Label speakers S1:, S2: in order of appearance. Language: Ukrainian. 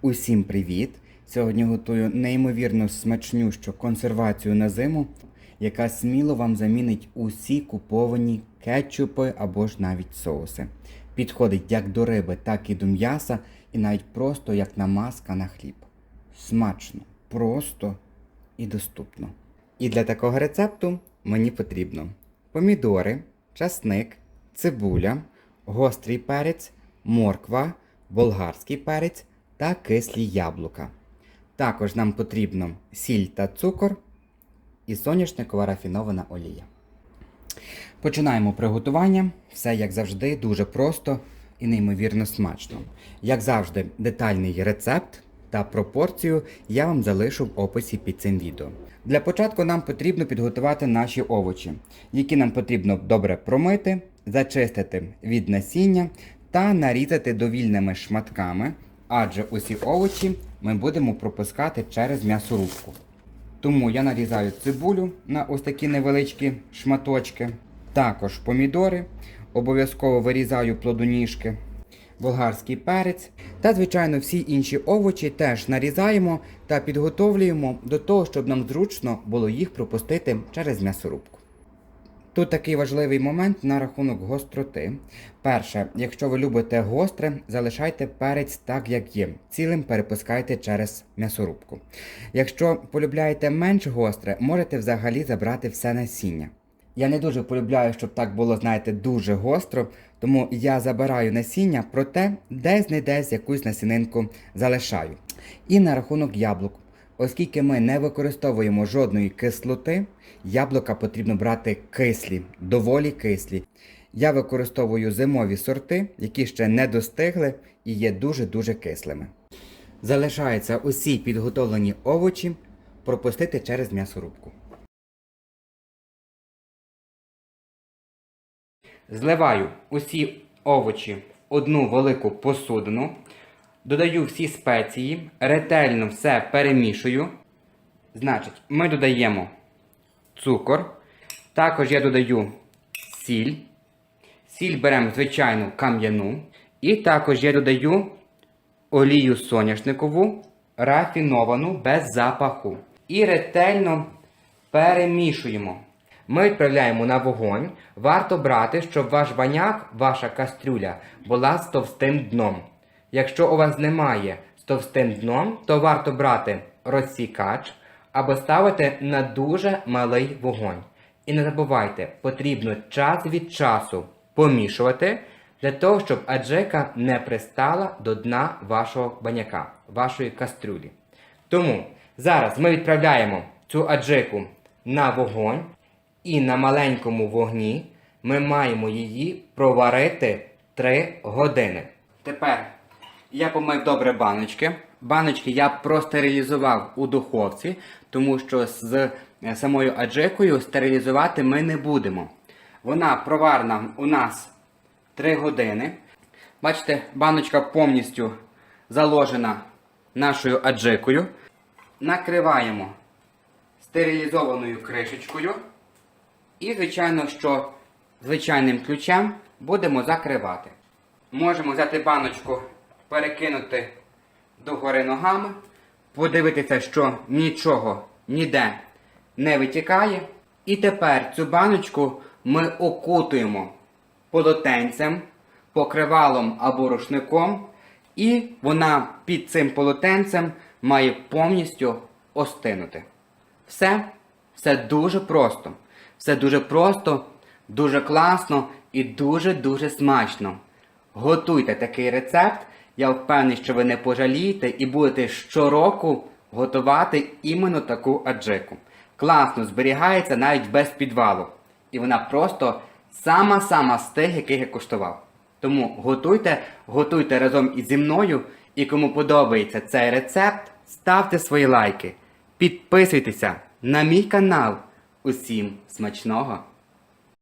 S1: Усім привіт! Сьогодні готую неймовірно смачнющу консервацію на зиму, яка сміло вам замінить усі куповані кетчупи або ж навіть соуси. Підходить як до риби, так і до м'яса, і навіть просто як намазка на хліб. Смачно, просто і доступно. І для такого рецепту мені потрібно помідори, часник, цибуля, гострий перець, морква, болгарський перець та кислі яблука. Також нам потрібно сіль та цукор і соняшникова рафінована олія. Починаємо приготування. Все як завжди, дуже просто і неймовірно смачно. Як завжди, детальний рецепт та пропорцію я вам залишу в описі під цим відео. Для початку нам потрібно підготувати наші овочі, які нам потрібно добре промити, зачистити від насіння та нарізати довільними шматками, адже усі овочі ми будемо пропускати через м'ясорубку. Тому я нарізаю цибулю на ось такі невеличкі шматочки. Також помідори. Обов'язково вирізаю плодоніжки, болгарський перець. Та, звичайно, всі інші овочі теж нарізаємо та підготовлюємо до того, щоб нам зручно було їх пропустити через м'ясорубку. Тут такий важливий момент на рахунок гостроти. Перше, якщо ви любите гостре, залишайте перець так, як є. Цілим перепускайте через м'ясорубку. Якщо полюбляєте менш гостре, можете взагалі забрати все насіння. Я не дуже полюбляю, щоб так було, знаєте, дуже гостро, тому я забираю насіння, проте десь не десь якусь насінинку залишаю. І на рахунок яблук. Оскільки ми не використовуємо жодної кислоти, яблука потрібно брати кислі, доволі кислі. Я використовую зимові сорти, які ще не достигли і є дуже-дуже кислими. Залишаються усі підготовлені овочі пропустити через м'ясорубку. Зливаю усі овочі в одну велику посудину. Додаю всі спеції, ретельно все перемішую. Значить, ми додаємо цукор. Також я додаю сіль. Сіль беремо звичайну кам'яну. І також я додаю олію соняшникову, рафіновану без запаху. І ретельно перемішуємо. Ми відправляємо на вогонь. Варто брати, щоб ваш баняк, ваша кастрюля була з товстим дном. Якщо у вас немає з товстим дном, то варто брати розсікач або ставити на дуже малий вогонь. І не забувайте, потрібно час від часу помішувати для того, щоб аджика не пристала до дна вашого баняка, вашої кастрюлі. Тому зараз ми відправляємо цю аджику на вогонь, і на маленькому вогні ми маємо її проварити 3 години. Тепер я помив добре баночки. Баночки я простерилізував у духовці, тому що з е, самою аджикою стерилізувати ми не будемо. Вона проварена у нас 3 години. Бачите, баночка повністю заложена нашою аджикою. Накриваємо стерилізованою кришечкою. І, звичайно, що звичайним ключем будемо закривати. Можемо взяти баночку, перекинути догори ногами, подивитися, що нічого ніде не витікає. І тепер цю баночку ми окутуємо полотенцем, покривалом або рушником, і вона під цим полотенцем має повністю остинути. Все, все дуже просто. Все дуже просто, дуже класно і дуже-дуже смачно. Готуйте такий рецепт. Я впевнений, що ви не пожалієте і будете щороку готувати іменно таку аджику. Класно зберігається навіть без підвалу. І вона просто сама-сама з тих, яких я куштував. Тому готуйте, готуйте разом із зі мною. І кому подобається цей рецепт, ставте свої лайки. Підписуйтеся на мій канал. Усім смачного!